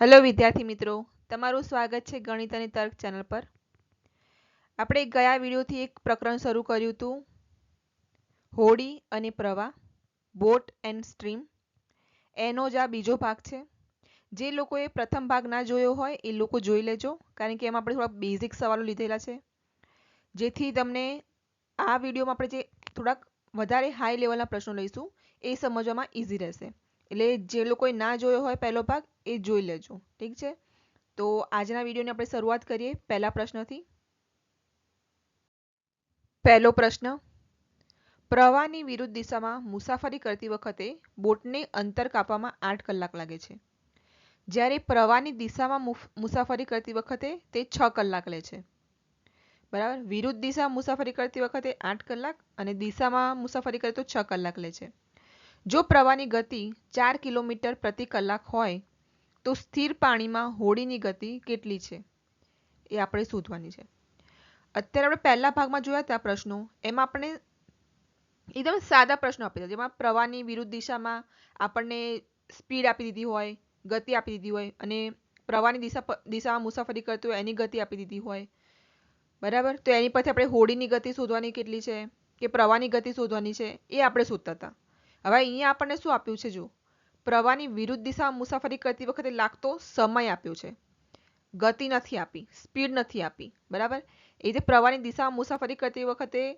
Hello વિદ્યાર્થી મિત્રો. તમારું સ્વાગત છે ગણિત અને તર્ક ચેનલ પર. આપણે ગયા વિડીયોથી એક પ્રકરણ શરૂ કર્યું હતું. હોડી અને પ્રવાહ, બોટ એન્ડ સ્ટ્રીમ. એનો જ આ બીજો ભાગ છે. જે લોકોએ પ્રથમ ભાગ ના જોયો હોય એ લોકો જોઈ લેજો, કારણ કે એમાં આપણે થોડા બેઝિક સવાલો લીધેલા છે. જેથી તમને આ વિડીયોમાં આપણે જે થોડાક વધારે હાઈ લેવલના પ્રશ્નો લઈશું, એ સમજવામાં ઇઝી રહેશે. એટલે જે લોકોએ ના જોયો હોય પહેલો ભાગ એ જોઈ લેજો. ઠીક છે? તો આજના વિડીયોની આપણે શરૂઆત કરીએ પહેલા પ્રશ્નથી. પહેલો પ્રશ્ન. પ્રવાહની વિરુદ્ધ દિશામાં મુસાફરી કરતી વખતે બોટને અંતર કાપવામાં આઠ કલાક લાગે છે. જ્યારે પ્રવાહની દિશામાં મુસાફરી કરતી વખતે તે છ કલાક લે છે. બરાબર? વિરુદ્ધ દિશા મુસાફરી કરતી વખતે આઠ કલાક અને દિશામાં મુસાફરી કરે તો છ કલાક લે છે. જો પ્રવાહની ગતિ ચાર કિલોમીટર પ્રતિ કલાક હોય, તો સ્થિર પાણીમાં હોડીની ગતિ કેટલી છે? એ આપણે શોધવાની છે. અત્યારે આપણે પહેલા ભાગમાં જોયા હતા પ્રશ્નો. એમાં આપણે એકદમ સાદા પ્રશ્નો આપી દીધા. જેમાં પ્રવાહની વિરુદ્ધ દિશામાં આપણને સ્પીડ આપી દીધી હોય, ગતિ આપી દીધી હોય અને પ્રવાહની દિશા દિશામાં મુસાફરી કરતી હોય એની ગતિ આપી દીધી હોય. બરાબર? તો એની પરથી આપણે હોડીની ગતિ શોધવાની કેટલી છે? કે પ્રવાહની ગતિ શોધવાની છે? એ આપણે શોધતા હતા. હવે અહીંયા આપણને શું આપ્યું છે જો પ્રવાહની વિરુદ્ધ દિશામાં મુસાફરી કરતી વખતે લાગતો સમય આપ્યો છે. ગતિ નથી આપી, સ્પીડ નથી આપી, બરાબર? એ રીતે પ્રવાહની દિશામાં મુસાફરી કરતી વખતે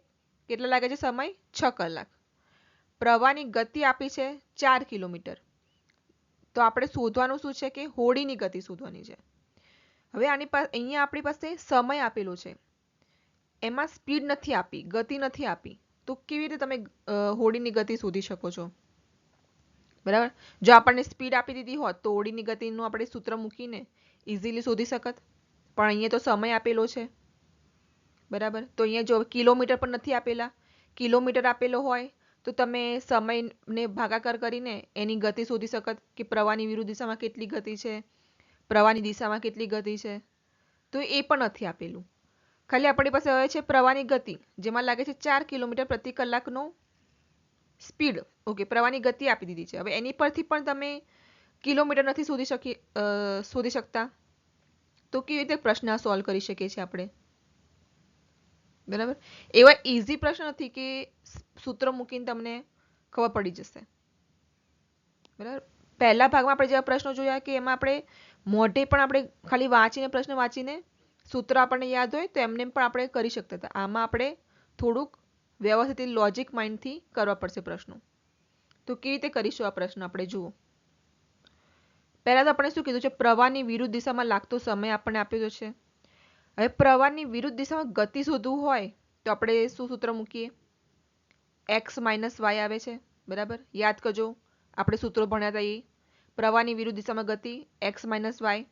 કેટલા લાગે છે સમય? છ કલાક. પ્રવાહની ગતિ આપી છે ચાર કિલોમીટર. તો આપણે શોધવાનું શું છે કે હોડીની ગતિ શોધવાની છે. હવે આની પાસે અહીંયા આપણી પાસે સમય આપેલો છે. એમાં સ્પીડ નથી આપી, ગતિ નથી આપી. તો કેવી રીતે તમે હોડીની ગતિ શોધી શકો છો? બરાબર? જો આપણને સ્પીડ આપી દીધી હોત તો હોડીની ગતિનું આપણે સૂત્ર મૂકીને ઇઝીલી શોધી શકત. પણ અહીંયા તો સમય આપેલો છે. બરાબર? તો અહીંયા જો કિલોમીટર પણ નથી આપેલા. કિલોમીટર આપેલો હોય તો તમે સમયને ભાગાકાર કરીને એની ગતિ શોધી શકત કે પ્રવાહની વિરુદ્ધ દિશામાં કેટલી ગતિ છે, પ્રવાહની દિશામાં કેટલી ગતિ છે. તો એ પણ નથી આપેલું. ખાલી આપણી પાસે હવે છે પ્રવાહની ગતિ, જેમાં લાગે છે ચાર કિલોમીટર પ્રતિ કલાકનો સ્પીડ. ઓકે પ્રવાહની ગતિ આપી દીધી છે. હવે એની પરથી પણ તમે કિલોમીટર નથી શોધી શકી શોધી શકતા. તો કેવી રીતે પ્રશ્ન સોલ્વ કરી શકીએ છીએ આપણે? બરાબર? એવા ઇઝી પ્રશ્ન નથી કે સૂત્ર મૂકીને તમને ખબર પડી જશે. બરાબર? પહેલા ભાગમાં આપણે જેવા પ્રશ્નો જોયા કે એમાં આપણે મોઢે પણ આપણે ખાલી વાંચીને પ્રશ્ન વાંચીને સૂત્ર આપણને યાદ હોય તો એમને પણ આપણે કરી શકતા હતા. આમાં આપણે થોડુંક વ્યવસ્થિત લોજિક માઇન્ડથી કરવા પડશે પ્રશ્નો. તો કેવી રીતે કરીશું આ પ્રશ્ન આપણે? જુઓ. પહેલાં તો આપણે શું કીધું છે? પ્રવાહની વિરુદ્ધ દિશામાં લાગતો સમય આપણને આપ્યો છે. હવે પ્રવાહની વિરુદ્ધ દિશામાં ગતિ શોધવું હોય તો આપણે શું સૂત્ર મૂકીએ? એક્સ માઇનસ વાય આવે છે. બરાબર? યાદ કરજો. આપણે સૂત્રો ભણ્યા હતા એ. પ્રવાહની વિરુદ્ધ દિશામાં ગતિ એક્સ માઇનસ વાય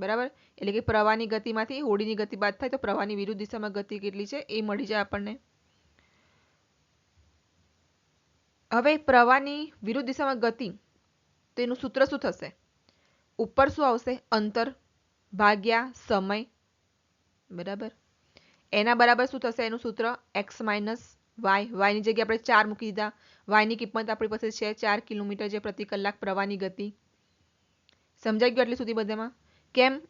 બરાબર? એટલે કે પ્રવાહની ગતિમાંથી હોડીની ગતિ બાદ થાય તો પ્રવાહની વિરુદ્ધ દિશામાં ગતિ કેટલી છે? એ મળી જાય આપણને. હવે પ્રવાહની વિરુદ્ધ દિશામાં ગતિ, તો એનું સૂત્ર શું થશે? ઉપર શું આવશે? અંતર, ભાગ્યા, સમય. બરાબર? એના બરાબર શું થશે? એનું સૂત્ર એક્સ માઇનસ વાય. વાયની જગ્યાએ આપણે ચાર મૂકી દીધા. વાયની કિંમત આપણી પાસે છે ચાર કિલોમીટર જે પ્રતિ કલાક પ્રવાહની ગતિ. સમજાઈ ગયું એટલે સુધી બધામાં? કેમ?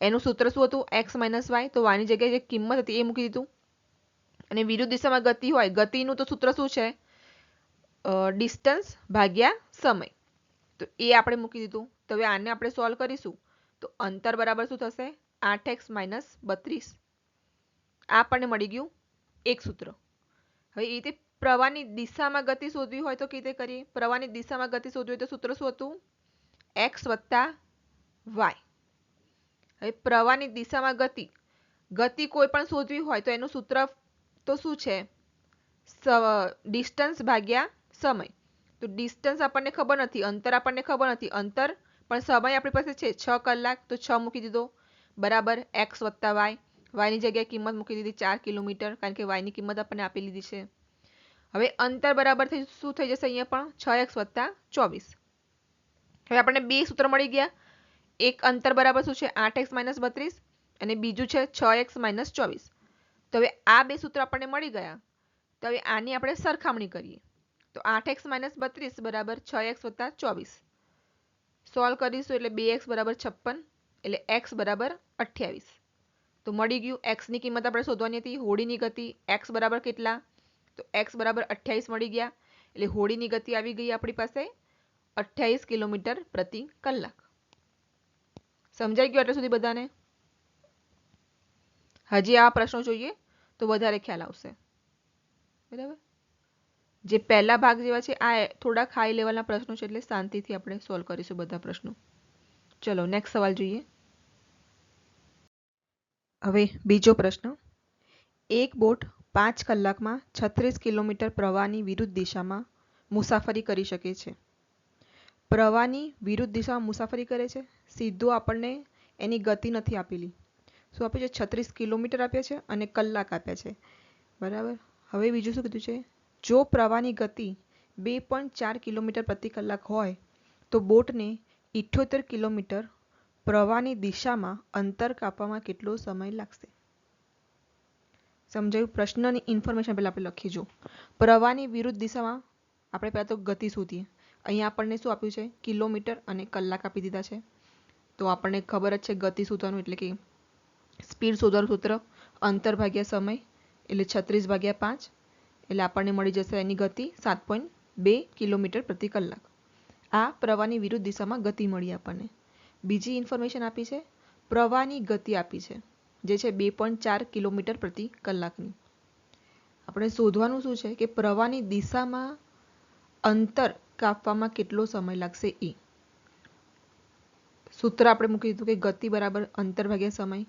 એનું સૂત્ર શું હતું? X minus y. તો વાયની જગ્યાએ જે કિંમત હતી એ મૂકી દીધું. અને વિરુદ્ધ દિશામાં ગતિ હોય, ગતિનું તો સૂત્ર શું છે? ડિસ્ટન્સ ભાગ્યા સમય. તો એ આપણે મૂકી દીધું. તો હવે આને આપણે સોલ્વ કરીશું. તો અંતર બરાબર શું થશે? આઠ એક્સ માઇનસ બત્રીસ. આ આપણને મળી ગયું એક સૂત્ર. હવે એ રીતે પ્રવાહની દિશામાં ગતિ શોધવી હોય તો કઈ રીતે કરીએ? પ્રવાહની દિશામાં ગતિ શોધવી હોય તો સૂત્ર શું હતું? એક્સ વત્તા વાય હવે પ્રવાહની દિશામાં ગતિ. ગતિ કોઈ પણ શોધવી હોય તો એનું સૂત્ર તો શું છે? ડિસ્ટન્સ ભાગ્યા સમય. તો ડિસ્ટન્સ આપણને ખબર નથી, અંતર આપણને ખબર નથી. અંતર, પણ સમય આપણી પાસે છે. છ કલાક, તો છ મૂકી દીધો. બરાબર એક્સ વત્તા વાય વાયની જગ્યાએ કિંમત મૂકી દીધી ચાર કિલોમીટર, કારણ કે વાયની કિંમત આપણને આપી લીધી છે. હવે અંતર બરાબર થઈ, શું થઈ જશે અહીંયા પણ? છ એક્સ વત્તા ચોવીસ. હવે આપણને બે સૂત્ર મળી ગયા. એક અંતર બરાબર શું છે? આઠ એક્સ માઇનસ બત્રીસ અને બીજું છે છ એક્સ માઇનસ ચોવીસ. તો હવે આ બે સૂત્ર આપણને મળી ગયા. તો હવે આની આપણે સરખામણી કરીએ. તો આઠ એક્સ માઇનસ બત્રીસ બરાબર છ એક્સ વત્તા ચોવીસ. સોલ્વ કરીશું એટલે બે એક્સ બરાબર છપ્પન, એટલે એક્સ બરાબર અઠ્યાવીસ. તો મળી ગયું. એક્સની કિંમત આપણે શોધવાની હતી. હોડીની ગતિ એક્સ બરાબર કેટલા? તો એક્સ બરાબર અઠ્યાવીસ મળી ગયા. એટલે હોડીની ગતિ આવી ગઈ આપણી પાસે અઠ્યાવીસ કિલોમીટર પ્રતિ કલાક. સમજાઈ ગયું એટલે સુધી બધાને? હજી આ પ્રશ્નો જોઈએ તો વધારે ખ્યાલ આવશે. બરાબર? જે પહેલા ભાગ જેવા છે, આ થોડાક હાઈ લેવલના પ્રશ્નો છે એટલે શાંતિથી આપણે સોલ્વ કરીશું બધા પ્રશ્નો. ચલો નેક્સ્ટ સવાલ જોઈએ. હવે બીજો પ્રશ્ન. એક બોટ પાંચ કલાકમાં છત્રીસ કિલોમીટર પ્રવાહની વિરુદ્ધ દિશામાં મુસાફરી કરી શકે છે. પ્રવાહની વિરુદ્ધ દિશામાં મુસાફરી કરે છે. સીધું આપણને એની ગતિ નથી આપેલી. શું આપ્યું છે? છત્રીસ કિલોમીટર આપ્યા છે અને કલાક આપ્યા છે. બરાબર? હવે બીજું શું કીધું છે? જો પ્રવાહની ગતિ બે પોઈન્ટ ચાર કિલોમીટર પ્રતિ કલાક હોય, તો બોટને ઇઠ્યોતેર કિલોમીટર પ્રવાહની દિશામાં અંતર કાપવામાં કેટલો સમય લાગશે? સમજાયું? પ્રશ્નની ઇન્ફોર્મેશન પહેલાં આપણે લખી જો પ્રવાહની વિરુદ્ધ દિશામાં આપણે પહેલાં તો ગતિ શોધીએ. અહીંયા આપણને શું આપ્યું છે? કિલોમીટર અને કલાક આપી દીધા છે. તો આપણને ખબર જ છે ગતિ શોધવાનું એટલે કે સ્પીડ શોધવાનું સૂત્ર, અંતર ભાગ્યા સમય એટલે છત્રીસ ભાગ્યા પાંચ એટલે આપણને મળી જશે એની ગતિ સાત પોઈન્ટ બે કિલોમીટર પ્રતિ કલાક. આ પ્રવાહની વિરુદ્ધ દિશામાં ગતિ મળી આપણને. બીજી ઇન્ફોર્મેશન આપી છે, પ્રવાહની ગતિ આપી છે, જે છે બે પોઈન્ટ ચાર કિલોમીટર પ્રતિ કલાકની. આપણે શોધવાનું શું છે કે પ્રવાહની દિશામાં અંતર કાપવામાં કેટલો સમય લાગશે એ સૂત્ર આપણે મૂકી દીધું કે ગતિ બરાબર અંતર ભાગ્યા સમય.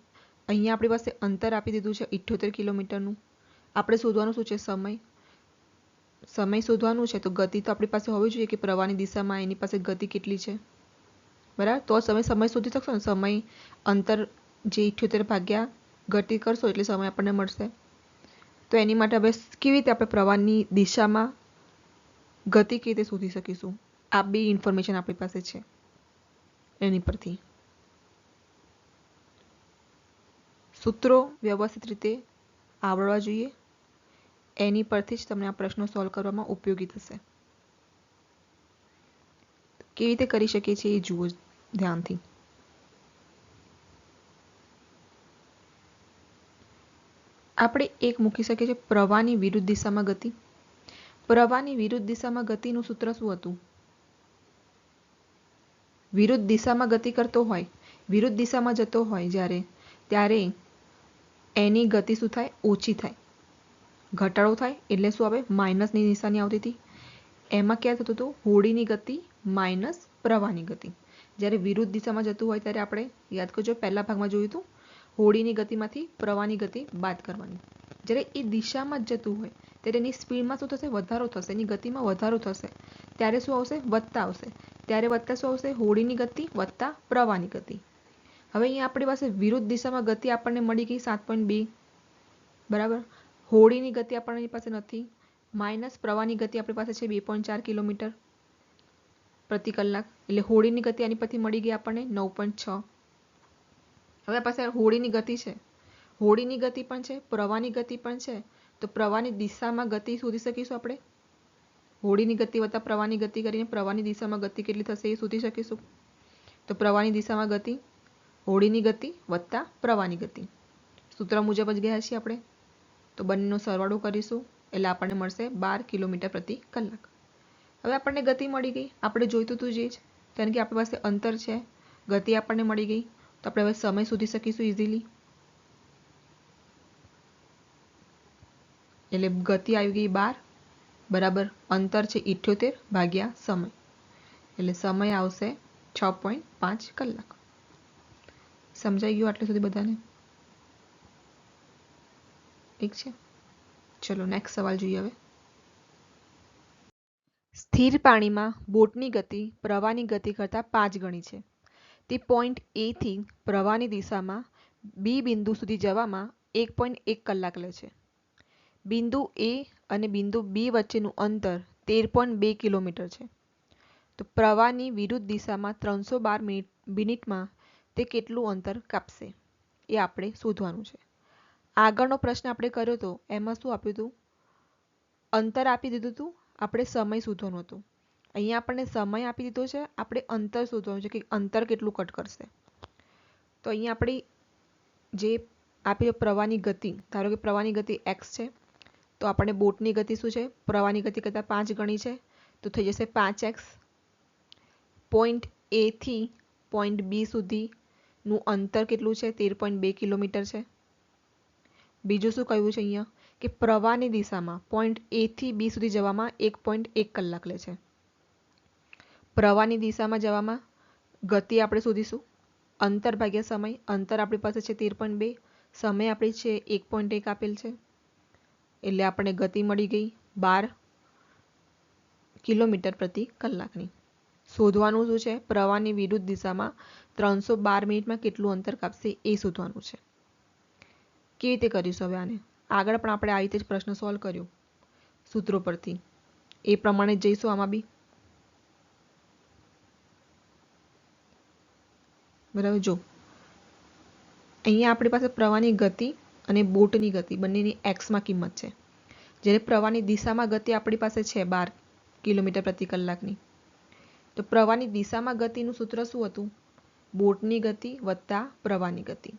અહીંયા આપણી પાસે અંતર આપી દીધું છે ઇઠ્યોતેર કિલોમીટરનું. આપણે શોધવાનું શું છે? સમય. સમય શોધવાનું છે તો ગતિ તો આપણી પાસે હોવી જોઈએ કે પ્રવાહની દિશામાં એની પાસે ગતિ કેટલી છે. બરાબર? તો સમય સમય શોધી શકશો ને? સમય, અંતર જે ઇઠ્યોતેર ભાગ્યા ગતિ કરશો એટલે સમય આપણને મળશે. તો એની માટે હવે કેવી રીતે આપણે પ્રવાહની દિશામાં ગતિ કેવી રીતે શોધી શકીશું? આ બે ઇન્ફોર્મેશન આપણી પાસે છે. એની પરથી. સૂત્રો વ્યવસ્થિત રીતે આવડવા જોઈએ. એની પરથી જ તમને આ પ્રશ્નો સોલ્વ કરવામાં ઉપયોગી થશે. કેવી રીતે કરી શકીએ છીએ એ જુઓ ધ્યાનથી. આપણે એક મૂકી શકીએ છીએ પ્રવાહની વિરુદ્ધ દિશામાં ગતિ. પ્રવાહની વિરુદ્ધ દિશામાં ગતિનું સૂત્ર શું હતું? વિરુદ્ધ દિશામાં ગતિ કરતો હોય, વિરુદ્ધ દિશામાં જતો હોય જ્યારે, ત્યારે એની ગતિ શું થાય? ઓછી થાય. ઘટાડો થાય એટલે શું આવે? માઇનસની નિશાની આવતી હતી. એમાં ક્યાં થતું હતું? હોડીની ગતિ માઇનસ પ્રવાહની ગતિ. જ્યારે વિરુદ્ધ દિશામાં જતું હોય ત્યારે આપણે યાદ કરજો, પહેલા ભાગમાં જોયું હતું, હોડીની ગતિમાંથી પ્રવાહની ગતિ બાદ કરવાની. જ્યારે એ દિશામાં જ જતું હોય, ત્યારે એની સ્પીડમાં શું થશે? વધારો થશે. એની ગતિમાં વધારો થશે. ત્યારે શું આવશે? વધતા આવશે. ત્યારે વધતા શું આવશે? હોડીની ગતિ વધતા પ્રવાહની ગતિ. હવે અહીંયા આપણી પાસે વિરુદ્ધ દિશામાં ગતિ આપણને મળી ગઈ સાત પોઈન્ટ બે. બરાબર? હોડીની ગતિ આપણને પાસે નથી. માઇનસ પ્રવાહની ગતિ આપણી પાસે છે બે પોઈન્ટ ચાર કિલોમીટર પ્રતિ કલાક. એટલે હોડીની ગતિ આની પરથી મળી ગઈ આપણને નવ પોઈન્ટ છ. હવે પાસે હોડીની ગતિ છે. હોડીની ગતિ પણ છે, પ્રવાહની ગતિ પણ છે. તો પ્રવાહની દિશામાં ગતિ શોધી શકીશું આપણે? હોડીની ગતિ વત્તા પ્રવાહની ગતિ કરીને પ્રવાહની દિશામાં ગતિ કેટલી થશે એ શોધી શકીશું? તો પ્રવાહની દિશામાં ગતિ હોડીની ગતિ વત્તા પ્રવાહની ગતિ. સૂત્ર મુજબ જ ગયા છીએ આપણે. તો બંનેનો સરવાળો કરીશું, એટલે આપણને મળશે બાર કિલોમીટર પ્રતિ કલાક. હવે આપણને ગતિ મળી ગઈ. આપણે જોઈતું હતું જે જ. કારણ કે આપણી પાસે અંતર છે. ગતિ આપણને મળી ગઈ. તો આપણે હવે સમય શોધી શકીશું ઇઝીલી એટલે ગતિ આવી ગઈ બાર, બરાબર અંતર છે ઇઠ્યોતેર ભાગ્યા સમય. એટલે સમય આવશે છ પોઈન્ટ પાંચ કલાક. સમજાઈ ગયું આટલે સુધી બધાને? ઠીક છે? ચલો નેક્સ્ટ સવાલ જોઈએ હવે. સ્થિર પાણીમાં બોટની ગતિ પ્રવાહની ગતિ કરતાં પાંચ ગણી છે. તે પોઈન્ટ એથી પ્રવાહની દિશામાં બી બિંદુ સુધી જવામાં એક પોઈન્ટ એક કલાક લે છે. બિંદુ એ અને બિંદુ બી વચ્ચેનું અંતર તેર પોઈન્ટ બે કિલોમીટર છે. તો પ્રવાહની વિરુદ્ધ દિશામાં ત્રણસો બાર મિનિટ, મિનિટમાં તે કેટલું અંતર કાપશે એ આપણે શોધવાનું છે. આગળનો પ્રશ્ન આપણે કર્યો હતો એમાં શું આપ્યું હતું? અંતર આપી દીધું હતું, આપણે સમય શોધવાનું હતું. અહીંયા આપણને સમય આપી દીધો છે, આપણે અંતર શોધવાનું છે કે અંતર કેટલું કટ કરશે. તો અહીંયા આપણી જે આપી પ્રવાહની ગતિ, ધારો કે પ્રવાહની ગતિ એક્સ છે તો આપણને બોટની ગતિ શું છે? પ્રવાહની ગતિ કરતાં પાંચ ગણી છે. તો થઈ જશે પાંચ એક્સ. પોઈન્ટ એથી પોઈન્ટ બી સુધીનું અંતર કેટલું છે? તેર પોઈન્ટ બે કિલોમીટર છે. બીજું શું કહ્યું છે અહીંયા? કે પ્રવાહની દિશામાં પોઈન્ટ એથી બી સુધી જવામાં એક પોઈન્ટ એક કલાક લે છે. પ્રવાહની દિશામાં જવામાં ગતિ આપણે શોધીશું. અંતર ભાગ્યા સમય. અંતર આપણી પાસે છે તેર પોઈન્ટ બે. સમય આપણી છે એક પોઈન્ટ એક આપેલ છે. એટલે આપણને ગતિ મળી ગઈ બાર કિલોમીટર પ્રતિ કલાકની. શોધવાનું શું છે? પ્રવાહની વિરુદ્ધ દિશામાં ત્રણસો બાર મિનિટમાં કેટલું અંતર કાપશે એ શોધવાનું છે. કેવી રીતે કરીશું હવે આને? આગળ પણ આપણે આ રીતે જ પ્રશ્ન સોલ્વ કર્યો સૂત્રો પરથી. એ પ્રમાણે જઈશું આમાં બી. બરાબર? જો. અહીંયા આપણી પાસે પ્રવાહની ગતિ અને બોટની ગતિ, બંનેની એક્સમાં કિંમત છે. જ્યારે પ્રવાહની દિશામાં ગતિ આપણી પાસે છે બાર કિલોમીટર પ્રતિ કલાકની. તો પ્રવાહની દિશામાં ગતિનું સૂત્ર શું હતું? બોટની ગતિ વત્તા પ્રવાહની ગતિ.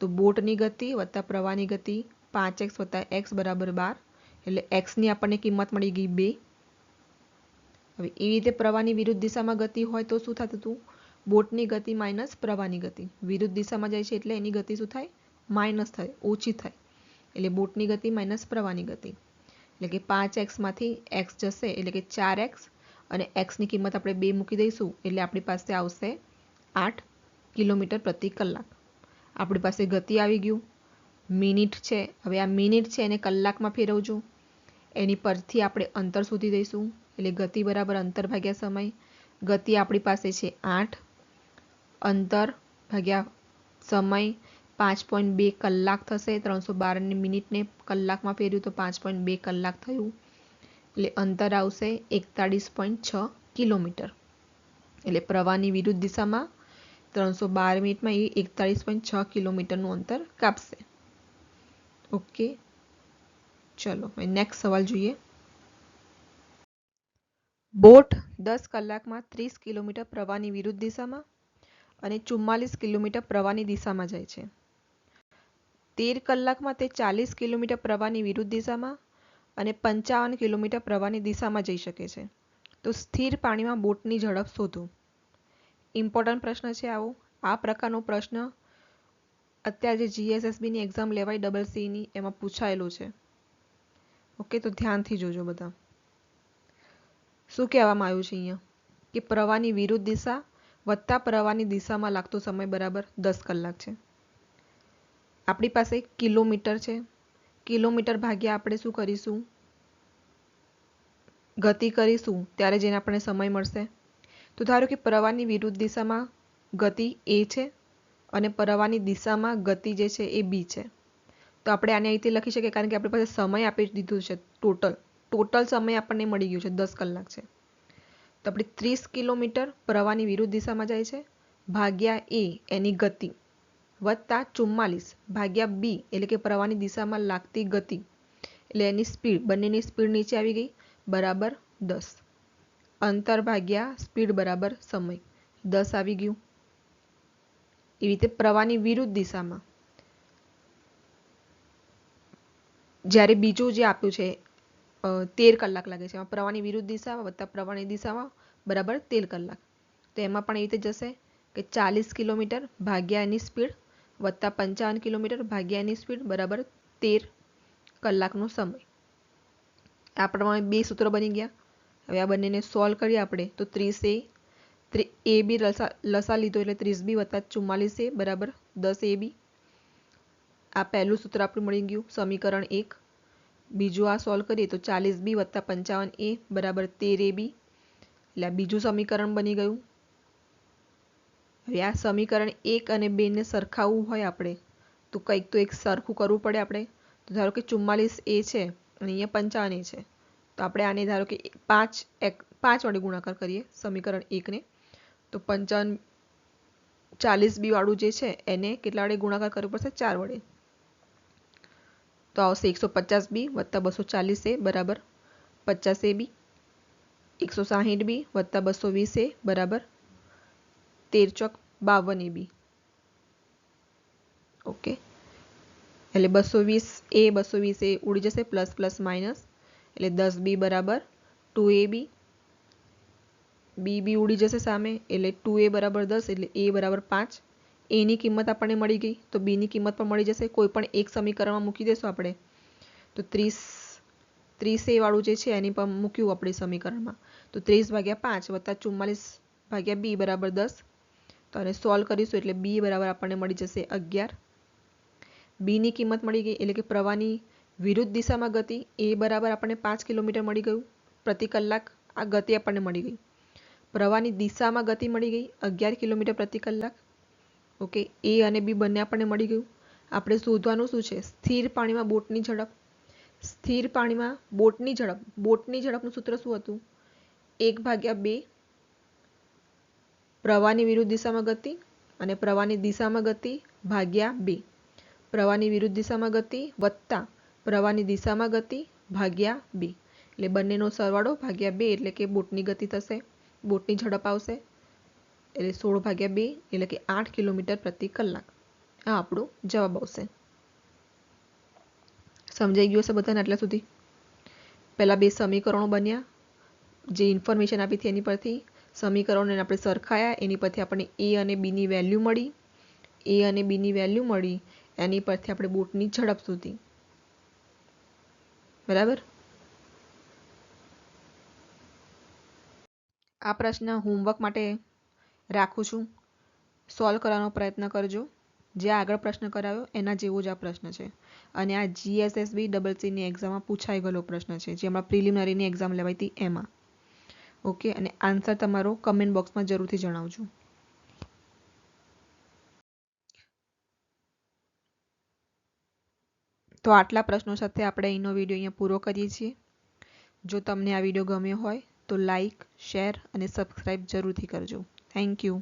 તો બોટની ગતિ વત્તા પ્રવાહની ગતિ પાંચ એક્સ વત્તા એક્સ બરાબર બાર, એટલે એક્સની આપણને કિંમત મળી ગઈ બે. હવે એવી રીતે પ્રવાહની વિરુદ્ધ દિશામાં ગતિ હોય તો શું થતું હતું બોટની ગતિ માઇનસ પ્રવાહની ગતિ. વિરુદ્ધ દિશામાં જાય છે એટલે એની ગતિ શું થાય? માઇનસ થાય, ઓછી થાય. એટલે બોટની ગતિ માઇનસ પ્રવાહની ગતિ. એટલે કે પાંચ એક્સમાંથી એક્સ જશે, એટલે કે ચાર એક્સ, અને એક્સની કિંમત આપણે બે મૂકી દઈશું, એટલે આપણી પાસે આવશે આઠ કિલોમીટર પ્રતિ કલાક. આપણી પાસે ગતિ આવી ગયું. મિનિટ છે. હવે આ મિનિટ છે એને કલાકમાં ફેરવજો. એની પરથી આપણે અંતર શોધી દઈશું. એટલે ગતિ બરાબર અંતર ભાગ્યા સમય. ગતિ આપણી પાસે છે આઠ. અંતર ભાગ્યા સમય. પાંચ પોઈન્ટ બે કલાક થશે, ત્રણસો બારની મિનિટને કલાકમાં ફેર્યું તો પાંચ પોઈન્ટ બે કલાક થયું. એટલે અંતર આવશે એકતાળીસ પોઈન્ટ છ કિલોમીટર. એટલે પ્રવાહની વિરુદ્ધ દિશામાં ત્રણસો બાર મિનિટમાં એ એકતાળીસ પોઈન્ટ છ કિલોમીટરનું અંતર કાપશે. ઓકે, ચલો નેક્સ્ટ સવાલ જોઈએ. બોટ દસ કલાકમાં ત્રીસ કિલોમીટર પ્રવાહની વિરુદ્ધ દિશામાં અને ચુમ્માલીસ કિલોમીટર પ્રવાહની દિશામાં જાય છે. તેર કલાકમાં તે ચાલીસ કિલોમીટર પ્રવાહની વિરુદ્ધ દિશામાં અને પંચાવન કિલોમીટર પ્રવાહની દિશામાં જઈ શકે છે. તો સ્થિર પાણીમાં બોટની ઝડપ શોધો. ઇમ્પોર્ટન્ટ પ્રશ્ન છે આવો. આ પ્રકારનો પ્રશ્ન અત્યારે જે જીએસએસબીની એક્ઝામ લેવાય ડબલ સીની એમાં પૂછાયેલો છે. ઓકે તો ધ્યાનથી જોજો બધા. શું કહેવામાં આવ્યું છે અહીંયા? કે પ્રવાહની વિરુદ્ધ દિશા વત્તા પ્રવાહની દિશામાં લાગતો સમય બરાબર દસ કલાક છે. આપણી પાસે કિલોમીટર છે. કિલોમીટર ભાગ્યા આપણે શું કરીશું? ગતિ કરીશું ત્યારે જેને આપણને સમય મળશે. તો ધારો કે પ્રવાહની વિરુદ્ધ દિશામાં ગતિ એ છે અને પ્રવાહની દિશામાં ગતિ જે છે એ બી છે. તો આપણે આને અહીંથી લખી શકીએ કારણ કે આપણી પાસે સમય આપી દીધું છે ટોટલ. ટોટલ સમય આપણને મળી ગયું છે દસ કલાક છે. તો આપણે ત્રીસ કિલોમીટર પ્રવાહની વિરુદ્ધ દિશામાં જાય છે. ભાગ્યા એ એની ગતિ. વત્તા ચુમ્માલીસ ભાગ્યા બી એટલે કે પ્રવાહની દિશામાં લાગતી ગતિ. એટલે એની સ્પીડ, બંનેની સ્પીડ નીચે આવી ગઈ, બરાબર દસ. અંતર ભાગ્યા સ્પીડ બરાબર સમય. દસ આવી ગયું. એવી રીતે પ્રવાહની વિરુદ્ધ દિશામાં. જ્યારે બીજું જે આપ્યું છે તેર કલાક લાગે છે. એમાં પ્રવાહની વિરુદ્ધ દિશામાં વત્તા પ્રવાહની દિશામાં બરાબર તેર કલાક. તો એમાં પણ એ રીતે જશે કે ચાલીસ કિલોમીટર ભાગ્યા એની સ્પીડ વત્તા પંચાવન કિલોમીટર ભાગ્યા એની સ્પીડ બરાબર તેર કલાકનો સમય. આ પ્રમાણે બે સૂત્રો બની ગયા. હવે આ બંનેને સોલ્વ કરીએ આપણે. તો ત્રીસ એ એ બી લસા લસા લીધો એટલે ત્રીસ બી વત્તા ચુમ્માલીસ એ બરાબર દસ એ બી. આ પહેલું સૂત્ર આપણું મળી ગયું. સમીકરણ એક. બીજું આ સોલ્વ કરીએ તો ચાલીસ બી વત્તા પંચાવન એ બરાબર તેર એ બી. એટલે આ બીજું સમીકરણ બની ગયું. હવે આ સમીકરણ એક અને બેને સરખાવવું હોય આપણે, તો કંઈક તો એક સરખું કરવું પડે આપણે. તો ધારો કે ચુમ્માલીસ એ છે અને અહીંયા પંચાવન એ છે. તો આપણે આને ધારો કે પાંચ એક, પાંચ વડે ગુણાકાર કરીએ સમીકરણ એકને તો પંચાવન ચાલીસ બી વાળું જે છે એને કેટલા વડે ગુણાકાર કરવો પડશે? ચાર વડે. તો આવશે એકસો પચાસ બી વત્તા બસો ચાલીસ એ બરાબર પચાસ એ બી. એકસો સાહીઠ બી વત્તા બસો વીસ એ બરાબર તેર ચોક બાવન બી ઓકે. એટલે બસો વીસ એ, બસો વીસ એ ઉડી જશે પ્લસ પ્લસ, માઇનસ. એટલે દસ બી બરાબર ટુ એ બી. બી બી ઉડી જશે સામે, એટલે ટુ એ બરાબર દસ, એટલે એ બરાબર પાંચ. એની કિંમત આપણને મળી ગઈ, તો બીની કિંમત પણ મળી જશે. કોઈ પણ એક સમીકરણમાં મૂકી દેશું આપણે. તો ત્રીસ ત્રીસ એ વાળું જે છે, એની પણ મૂક્યું આપણે સમીકરણમાં. તો ત્રીસ ભાગ્યા પાંચ વત્તા ચુમ્માલીસ ભાગ્યા બી બરાબર દસ. તો આને સોલ્વ કરીશું એટલે બી બરાબર આપણને મળી જશે અગિયાર. બીની કિંમત મળી ગઈ એટલે કે પ્રવાહની વિરુદ્ધ દિશામાં ગતિ એ બરાબર આપણને પાંચ કિલોમીટર મળી ગયું. પ્રતિ કલાક આ ગતિ આપણને મળી ગઈ. પ્રવાહની દિશામાં ગતિ મળી ગઈ અગિયાર કિલોમીટર પ્રતિ કલાક. ઓકે એ અને બી બંને આપણને મળી ગયું. આપણે શોધવાનું શું છે? સ્થિર પાણીમાં બોટની ઝડપ. સ્થિર પાણીમાં બોટની ઝડપ. બોટની ઝડપનું સૂત્ર શું હતું? એક ભાગ્યા બે પ્રવાહની વિરુદ્ધ દિશામાં ગતિ અને પ્રવાહની દિશામાં ગતિ ભાગ્યા બે પ્રવાહની વિરુદ્ધ દિશામાં ગતિ વત્તા પ્રવાહની દિશામાં ગતિ ભાગ્યા બે એટલે બંનેનો સરવાળો ભાગ્યા બે એટલે કે બોટની ગતિ થશે, બોટની ઝડપ આવશે, એટલે સોળ ભાગ્યા બે એટલે કે આઠ કિલોમીટર પ્રતિ કલાક. આ આપણો જવાબ આવશે. સમજાઈ ગયું હશે બધાને આટલા સુધી? પહેલાં બે સમીકરણો બન્યા. જે ઇન્ફોર્મેશન આપી હતી એની પરથી સમીકરણોને આપણે સરખાયા, એની પરથી આપણને એ અને બીની વેલ્યુ મળી. એ અને બીની વેલ્યુ મળી, એની પરથી આપણે બોટની ઝડપ શોધી. બરાબર? આ પ્રશ્ન હોમવર્ક માટે રાખું છું. સોલ્વ કરવાનો પ્રયત્ન કરજો. જે આગળ પ્રશ્ન કરાવ્યો એના જેવો જ આ પ્રશ્ન છે. અને આ જીએસએસબી ડબલ સીની એક્ઝામમાં પૂછાઈ ગયેલો પ્રશ્ન છે, જે હમણાં પ્રિલિમિનરીની એક્ઝામ લેવાઈ હતી એમાં. ઓકે, અને આન્સર તમારો કમેન્ટ બોક્સમાં જરૂરથી જણાવજો. તો આટલા પ્રશ્નો સાથે આપણે અહીંનો વીડિયો અહીંયા પૂરો કરીએ છીએ. જો તમને આ વીડિયો ગમ્યો હોય તો લાઈક શેર અને સબસ્ક્રાઈબ જરૂરથી કરજો. Thank you